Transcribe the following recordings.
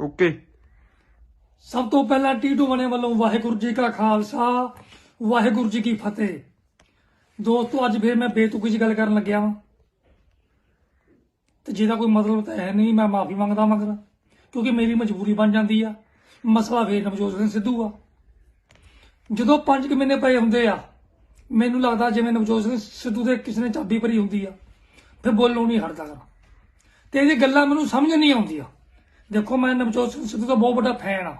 Okay. ਸਭ ਤੋਂ ਪਹਿਲਾਂ ਟੀਟੂ ਬਣੇ ਵੱਲੋਂ ਵਾਹਿਗੁਰੂ ਜੀ ਕਾ ਖਾਲਸਾ, ਵਾਹਿਗੁਰੂ ਜੀ ਕੀ ਫਤਿਹ। ਦੋਸਤੋ, ਅੱਜ ਫੇਰ ਮੈਂ ਬੇਤੁਕੀ ਜੀ ਗੱਲ ਕਰਨ ਲੱਗਿਆ ਵਾਂ। ਤੇ ਜਿਹਦਾ ਕੋਈ ਮਤਲਬ ਤਾਂ ਹੈ ਨਹੀਂ, ਮੈਂ ਮਾਫੀ ਮੰਗਦਾ ਮਗਰ, ਕਿਉਂਕਿ ਮੇਰੀ ਮਜਬੂਰੀ ਬਣ ਜਾਂਦੀ ਆ। ਮਸਲਾ ਫੇਰ ਨਵਜੋਤ ਸਿੰਘ ਸਿੱਧੂ ਆ। ਜਦੋਂ 5 ਮਹੀਨੇ ਪਏ ਹੁੰਦੇ ਆ, ਮੈਨੂੰ ਲੱਗਦਾ ਜਿਵੇਂ ਨਵਜੋਤ ਸਿੰਘ ਸਿੱਧੂ ਦੇ ਕਿਸੇ ਨੇ ਚਾਬੀ ਭਰੀ ਹੁੰਦੀ ਆ, ਫਿਰ ਬੋਲਣੋਂ ਨਹੀਂ ਹਟਦਾ। ਗਾ ਤੇ ਇਹ ਗੱਲਾਂ ਮੈਨੂੰ ਸਮਝ ਨਹੀਂ ਆਉਂਦੀਆਂ। ਦੇਖੋ ਮੈਂ ਨਵਜੋਤ ਸਿੰਘ ਸਿੱਧੂ ਦਾ ਬਹੁਤ ਵੱਡਾ ਫੈਨ ਆ।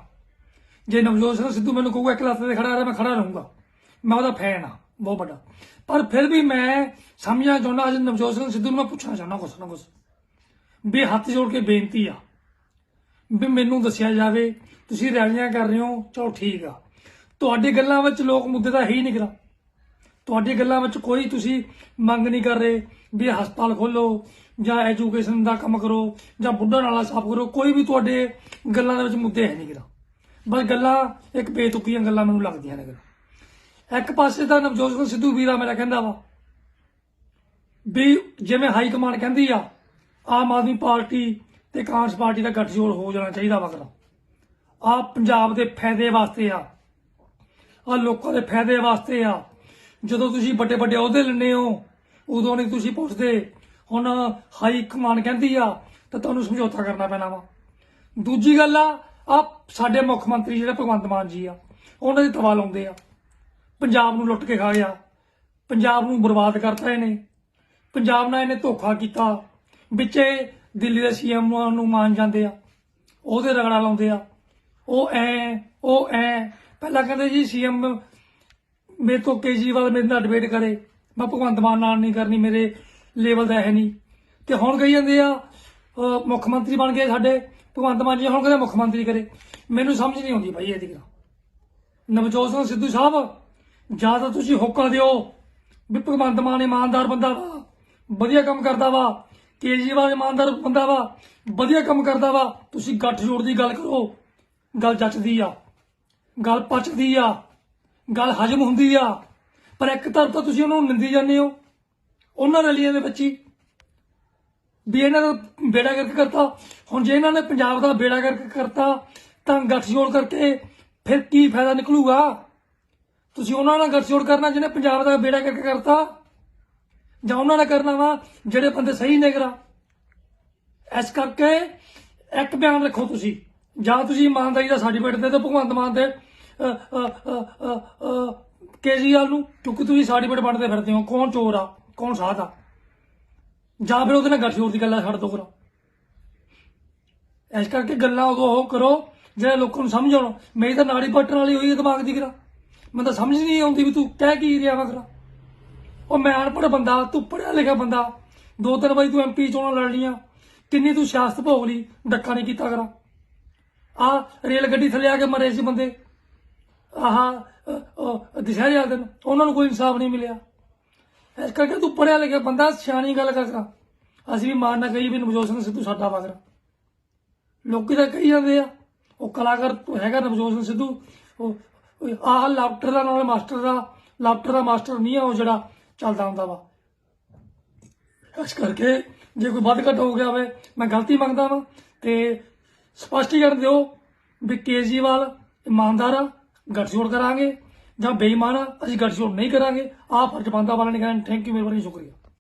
ਜੇ ਨਵਜੋਤ ਸਿੰਘ ਸਿੱਧੂ ਮੈਨੂੰ ਕਹੂਗਾ, ਇੱਕ ਲੱਤ ਤੇ ਖੜਾ ਰਿਹਾ, ਮੈਂ ਖੜਾ ਰਹੂੰਗਾ। ਮੈਂ ਉਹਦਾ ਫੈਨ ਆ, ਬਹੁਤ ਵੱਡਾ। ਪਰ ਫਿਰ ਵੀ ਮੈਂ ਸਮਝਣਾ ਚਾਹੁੰਦਾ, ਅੱਜ ਨਵਜੋਤ ਸਿੰਘ ਸਿੱਧੂ ਨੂੰ ਮੈਂ ਪੁੱਛਣਾ ਚਾਹੁੰਦਾ ਕੁਛ ਨਾ ਕੁਛ। ਵੀ ਹੱਥ ਜੋੜ ਕੇ ਬੇਨਤੀ ਆ, ਵੀ ਮੈਨੂੰ ਦੱਸਿਆ ਜਾਵੇ, ਤੁਸੀਂ ਰੈਲੀਆਂ ਕਰ ਰਹੇ ਹੋ, ਚਲੋ ਠੀਕ ਆ। ਤੁਹਾਡੀ ਗੱਲਾਂ ਵਿੱਚ ਲੋਕ ਮੁੱਦੇ ਦਾ ਹੀ ਨਿਕਲਾ ਤੁਹਾਡੀ ਗੱਲਾਂ ਵਿੱਚ ਕੋਈ ਤੁਸੀਂ ਮੰਗ ਨਹੀਂ ਕਰ ਰਹੇ ਵੀ ਹਸਪਤਾਲ ਖੋਲੋ ਜਾਂ ਐਜੂਕੇਸ਼ਨ ਦਾ ਕੰਮ ਕਰੋ ਜਾਂ ਬੁੱਢਾ ਨਾਲਾ ਸਾਫ਼ ਕਰੋ, ਕੋਈ ਵੀ ਤੁਹਾਡੇ ਗੱਲਾਂ ਦੇ ਵਿੱਚ ਮੁੱਦੇ ਹੈ ਨਹੀਂ ਕਰਾ ਬਸ ਗੱਲਾਂ ਇੱਕ ਬੇਤੁਕੀਆਂ ਗੱਲਾਂ ਮੈਨੂੰ ਲੱਗਦੀਆਂ ਨੇ ਗਾ। ਇੱਕ ਪਾਸੇ ਤਾਂ ਨਵਜੋਤ ਸਿੰਘ ਸਿੱਧੂ ਵੀਰਾ ਮੇਰਾ ਕਹਿੰਦਾ ਵਾ ਵੀ ਜਿਵੇਂ ਹਾਈ ਕਮਾਂਡ ਕਹਿੰਦੀ ਆ, ਆਮ ਆਦਮੀ ਪਾਰਟੀ ਤੇ ਕਾਂਗਰਸ ਪਾਰਟੀ ਦਾ ਗੱਠਜੋੜ ਹੋ ਜਾਣਾ ਚਾਹੀਦਾ ਵਾ ਕਰਾ ਆ ਪੰਜਾਬ ਦੇ ਫਾਇਦੇ ਵਾਸਤੇ ਆ ਆ ਲੋਕਾਂ ਦੇ ਫਾਇਦੇ ਵਾਸਤੇ ਆ ਜਦੋਂ ਤੁਸੀਂ ਵੱਡੇ ਵੱਡੇ ਅਹੁਦੇ ਲੈਂਦੇ ਹੋ, ਉਦੋਂ ਨਹੀਂ ਤੁਸੀਂ ਪੁੱਛਦੇ। ਹੁਣ ਹਾਈ ਕਮਾਨ ਕਹਿੰਦੀ ਆ, ਤਾਂ ਤੁਹਾਨੂੰ ਸਮਝੌਤਾ ਕਰਨਾ ਪੈਣਾ ਵਾ। ਦੂਜੀ ਗੱਲ ਆ ਆ ਸਾਡੇ ਮੁੱਖ ਮੰਤਰੀ ਜਿਹੜੇ ਭਗਵੰਤ ਮਾਨ ਜੀ ਆ, ਉਹਨਾਂ ਦੇ ਤਵਾ ਲਾਉਂਦੇ ਆ। ਪੰਜਾਬ ਨੂੰ ਲੁੱਟ ਕੇ ਖਾ ਗਿਆ। ਪੰਜਾਬ ਨੂੰ ਬਰਬਾਦ ਕਰਤਾ ਇਹਨੇ। ਪੰਜਾਬ ਨਾਲ ਇਹਨੇ ਧੋਖਾ ਕੀਤਾ। ਵਿੱਚੇ ਦਿੱਲੀ ਦੇ ਸੀਐਮ ਨੂੰ ਮਾਨ ਜਾਂਦੇ ਆ। ਉਹਦੇ ਰਗੜਾ ਲਾਉਂਦੇ ਆ। ਉਹ ਐ ਉਹ ਐ। ਪਹਿਲਾਂ ਕਹਿੰਦੇ ਜੀ ਸੀਐਮ ਮੇਰੇ ਤੋਂ ਕੇਜਰੀਵਾਲ ਮੇਰੇ ਨਾਲ ਡਿਬੇਟ ਕਰੇ। ਮੈਂ ਭਗਵੰਤ ਮਾਨ ਨਾਲ ਨਹੀਂ ਕਰਨੀ, ਮੇਰੇ ਲੈਵਲ ਦਾ ਹੈ ਨਹੀਂ। ਤੇ ਹੁਣ ਕਹੀ ਜਾਂਦੇ ਆ ਮੁੱਖ ਮੰਤਰੀ ਬਣ ਗਏ ਸਾਡੇ। ਭਗਵੰਤ ਮਾਨ ਜੀ ਹੁਣ ਕਹਿੰਦੇ ਮੁੱਖ ਮੰਤਰੀ ਕਰੇ। ਮੈਨੂੰ ਸਮਝ ਨਹੀਂ ਆਉਂਦੀ ਭਾਈ ਇਹਦੀ ਗੱਲ। ਨਵਜੋਤ ਸਿੰਘ ਸਿੱਧੂ ਸਾਹਿਬ, ਜਾਂ ਤਾਂ ਤੁਸੀਂ ਹੁਕਮ ਦਿਓ ਵੀ ਭਗਵੰਤ ਮਾਨ ਇਮਾਨਦਾਰ ਬੰਦਾ ਵਾ, ਵਧੀਆ ਕੰਮ ਕਰਦਾ ਵਾ, ਕੇਜਰੀਵਾਲ ਇਮਾਨਦਾਰ ਬੰਦਾ ਵਾ, ਵਧੀਆ ਕੰਮ ਕਰਦਾ ਵਾ, ਤੁਸੀਂ ਗੱਠ ਜੋੜ ਦੀ ਗੱਲ ਕਰੋ। ਗੱਲ ਜੱਚਦੀ ਆ। ਗੱਲ ਪਚਦੀ ਆ। ਗੱਲ ਹਜਮ ਹੁੰਦੀ ਆ, ਪਰ ਇੱਕ ਤਰਫ ਤਾਂ ਤੁਸੀਂ ਉਹਨਾਂ ਨੂੰ ਨਿੰਦੀ ਜਾਂਦੇ ਹੋ। ਉਹਨਾਂ ਰੈਲੀਆਂ ਦੇ ਵਿੱਚ ਹੀ। ਵੀ ਇਹਨਾਂ ਦਾ ਬੇੜਾ ਗਰਕ ਕਰਤਾ। ਹੁਣ ਜੇ ਇਹਨਾਂ ਨੇ ਪੰਜਾਬ ਦਾ ਬੇੜਾ ਗਰਕ ਕਰਤਾ, ਤਾਂ ਗੱਠਜੋੜ ਕਰਕੇ ਫਿਰ ਕੀ ਫਾਇਦਾ ਨਿਕਲੂਗਾ? ਤੁਸੀਂ ਉਹਨਾਂ ਨਾਲ ਗੱਠਜੋੜ ਕਰਨਾ ਜਿਹਨੇ ਪੰਜਾਬ ਦਾ ਬੇੜਾ ਗਰਕ ਕਰਤਾ, ਜਾਂ ਉਹਨਾਂ ਨਾਲ ਕਰਨਾ ਵਾ ਜਿਹੜੇ ਬੰਦੇ ਸਹੀ ਨਿਗਰਾ ਇਸ ਕਰਕੇ ਇੱਕ ਬਿਆਨ ਰੱਖੋ ਤੁਸੀਂ। ਜਾਂ ਤੁਸੀਂ ਇਮਾਨਦਾਰੀ ਦਾ ਸਰਟੀਫਿਕੇਟ ਦੇ ਦਿਓ, ਭਗਵੰਤ ਮਾਨ ਦੇ। ਅ, ਕੇਜਰੀਵਾਲ ਨੂੰ ਕਿਉਂਕਿ ਤੁਸੀਂ ਸਰਟੀਫਿਕੇਟ ਵੰਡਦੇ ਫਿਰਦੇ ਹੋ। ਕੌਣ ਚੋਰ ਆ? ਕੌਣ ਸਾਧ ਆ? ਜਾਂ ਫਿਰ ਉਹਦੇ ਨਾਲ ਗੱਠਜੋੜ ਦੀ ਗੱਲਾਂ ਛੱਡ ਦੋ ਕਰੋ ਇਸ ਕਰਕੇ ਗੱਲਾਂ ਉਦੋਂ ਉਹ ਕਰੋ ਜਿਹੜੇ ਲੋਕਾਂ ਨੂੰ ਸਮਝ ਆਉਣ। ਮੇਰੀ ਤਾਂ ਨਾੜੀ ਪੱਟਣ ਵਾਲੀ ਹੋਈ ਹੈ ਦਿਮਾਗ ਦੀ ਕਰਾ ਮੈਨੂੰ ਤਾਂ ਸਮਝ ਨਹੀਂ ਆਉਂਦੀ ਵੀ ਤੂੰ ਕਹਿ ਕੀ ਰਿਹਾ ਵਾ ਕਰਾ ਉਹ ਮੈਂ ਅਨਪੜ੍ਹ ਬੰਦਾ ਤੂੰ ਪੜਿਆ ਲਿਖਿਆ ਬੰਦਾ। ਦੋ ਤਿੰਨ ਵਾਰੀ ਤੂੰ ਐਮਪੀ ਚੋਣਾਂ ਲੜ ਲਈਆਂ। ਕਿੰਨੀ ਤੂੰ ਸਿਆਸਤ ਭੋਗ ਲਈ ਡੱਕਾ ਨਹੀਂ ਕੀਤਾ ਕਰਾਂ। ਆ ਰੇਲ ਗੱਡੀ ਥੱਲੇ ਆ ਕੇ ਮਰੇ ਸੀ ਬੰਦੇ। ਆਹ ਦੁਸ਼ਹਿਰੇ ਵਾਲੇ ਦਿਨ ਉਹਨਾਂ ਨੂੰ ਕੋਈ ਇਨਸਾਫ ਨਹੀਂ ਮਿਲਿਆ। ਇਸ ਕਰਕੇ ਤੂੰ ਪੜਿਆ ਲਿਖਿਆ ਬੰਦਾ, ਸਿਆਣੀ ਗੱਲ ਕਰ ਕਰਾ ਅਸੀਂ ਵੀ ਮਾਰਨਾ ਕਹੀ ਵੀ ਨਵਜੋਤ ਸਿੰਘ ਸਿੱਧੂ ਸਾਡਾ ਵਗਰਾ ਲੋਕੀ ਤਾਂ ਕਹੀ ਜਾਂਦੇ ਆ, ਉਹ ਕਲਾਕਾਰ ਹੈਗਾ ਨਵਜੋਤ ਸਿੰਘ ਸਿੱਧੂ, ਉਹ ਆਹ ਲਾਫਟਰ ਦਾ ਨਾਲ ਮਾਸਟਰ ਦਾ ਲਾਫਟਰ ਦਾ ਮਾਸਟਰ ਨਹੀਂ ਆ ਉਹ ਜਿਹੜਾ ਚੱਲਦਾ ਹੁੰਦਾ ਵਾ। ਇਸ ਕਰਕੇ ਜੇ ਕੋਈ ਵੱਧ ਘੱਟ ਹੋ ਗਿਆ ਹੋਵੇ, ਮੈਂ ਗਲਤੀ ਮੰਗਦਾ ਵਾਂ ਤੇ ਸਪਸ਼ਟੀਕਰਨ ਦਿਓ ਵੀ ਕੇਜਰੀਵਾਲ ਇਮਾਨਦਾਰ ਆ ਗੱਠਜੋੜ ਕਰਾਂਗੇ ਜਾਂ ਬੇਈਮਾਨ ਆ, ਅਸੀਂ ਗੱਠਜੋੜ ਨਹੀਂ ਕਰਾਂਗੇ। ਆਹ ਫਰਜ਼ ਬੰਦਾ ਵਾਲਾ ਨਹੀਂ ਕਰਾਂਗੇ ਥੈਂਕ ਯੂ ਮੇਰੀ ਬੜੀ ਸ਼ੁਕਰੀਆ।